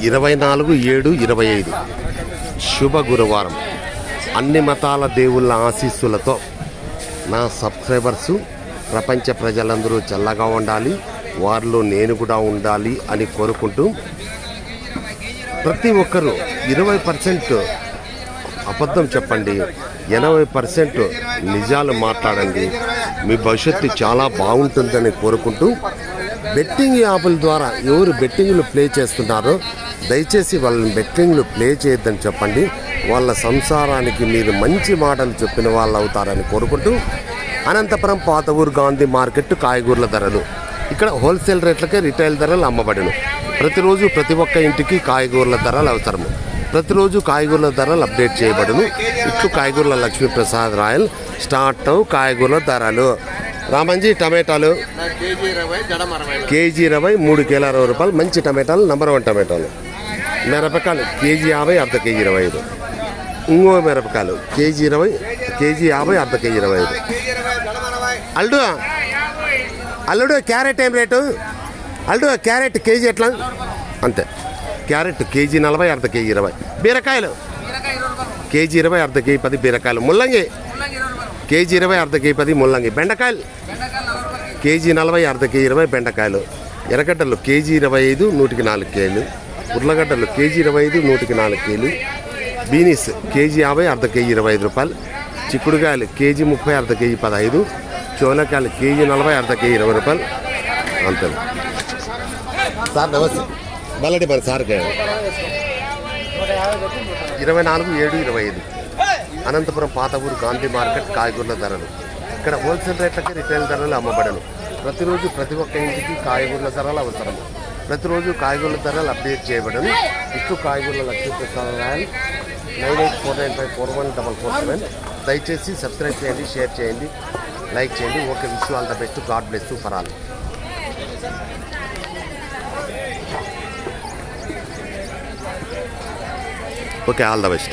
ఇరవై నాలుగు ఏడు ఇరవై ఐదు. శుభ గురువారం. అన్ని మతాల దేవుళ్ళ ఆశీస్సులతో నా సబ్స్క్రైబర్సు ప్రపంచ ప్రజలందరూ చల్లగా ఉండాలి వారిలో నేను కూడా ఉండాలి అని కోరుకుంటూ ప్రతి ఒక్కరూ ఇరవై పర్సెంట్ అబద్ధం చెప్పండి ఎనభై పర్సెంట్ నిజాలు మాట్లాడండి. మీ భవిష్యత్తు చాలా బాగుంటుందని కోరుకుంటూ బెట్టింగ్ యాప్ల ద్వారా ఎవరు బెట్టింగ్లు ప్లే చేస్తున్నారో దయచేసి వాళ్ళని బెట్టింగ్లు ప్లే చేయొద్దని చెప్పండి. వాళ్ళ సంసారానికి మీరు మంచి మాటలు చెప్పిన వాళ్ళు అవుతారని కోరుకుంటూ అనంతపురం పాత ఊరు గాంధీ మార్కెట్ కాయగూరల ధరలు. ఇక్కడ హోల్సేల్ రేట్లకే రిటైల్ ధరలు అమ్మబడును. ప్రతిరోజు ప్రతి ఒక్క ఇంటికి కాయగూరల ధరలు అవసరము. ప్రతిరోజు కాయగూరల ధరలు అప్డేట్ చేయబడును. ఇట్లు కాయగూరల లక్ష్మీప్రసాద్ రాయల్ స్టార్ట్ కాయగూరల ధరలు. రామంజీ టమాటాలు కేజీ ఇరవై మూడు కేల అరవై రూపాయలు. మంచి టమాటాలు నంబర్ వన్ టమాటాలు. మిరపకాయలు కేజీ యాభై అర్ధ కేజీ ఇరవై ఐదు. ఇంగో మిరపకాయలు కేజీ ఇరవై కేజీ యాభై అర్ధ కేజీ ఇరవై ఐదు. అల్లుడు అల్లుడు క్యారెట్ ఏం రేటు? అల్లుడు క్యారెట్ కేజీ ఎట్లా? అంతే. క్యారెట్ కేజీ నలభై అర్ధ కేజీ ఇరవై. బీరకాయలు కేజీ ఇరవై అర్ధ కేజీ పది బీరకాయలు. ముల్లంగి కేజీ ఇరవై అర్ధ కేజీ పది ముల్లంగి. బెండకాయలు. కేజీ నలభై అర్ధ కేజీ ఇరవై బెండకాయలు. ఎర్రగడ్డలు కేజీ ఇరవై ఐదు నూటికి నాలుగు కేలు ఉర్లగడ్డలు కేజీ ఇరవై ఐదు నూటికి నాలుగు కేలు బీనీస్ కేజీ యాభై అర్ధ కేజీ ఇరవై ఐదు రూపాయలు. చిక్కుడుకాయలు కేజీ ముప్పై అర్ధ కేజీ పదహైదు. చోలకాయలు కేజీ నలభై అర్ధ కేజీ ఇరవై రూపాయలు. అంతే. సార్ నమస్తే. బల్లడి మన సార్ ఇరవై నాలుగు ఏడు ఇరవై ఐదు. అనంతపురం పాత ఊరు గాంధీ మార్కెట్ కాయగూరల ధరలు. ఇక్కడ హోల్సేల్ రేట్లకి రిటైల్ ధరలు అమ్మబడను. ప్రతిరోజు ప్రతి ఒక్క ఇంటికి కాయగూరల ధరలు అవసరం. ప్రతిరోజు కాయగూరల ధరలు అప్డేట్ చేయబడను. ఇటు కాయగూరల Lakshmiprasad royal nine eight four nine five four one double four seven. దయచేసి సబ్స్క్రైబ్ చేయండి షేర్ చేయండి లైక్ చేయండి. Okay wish all the best. God bless for all. Okay all the best.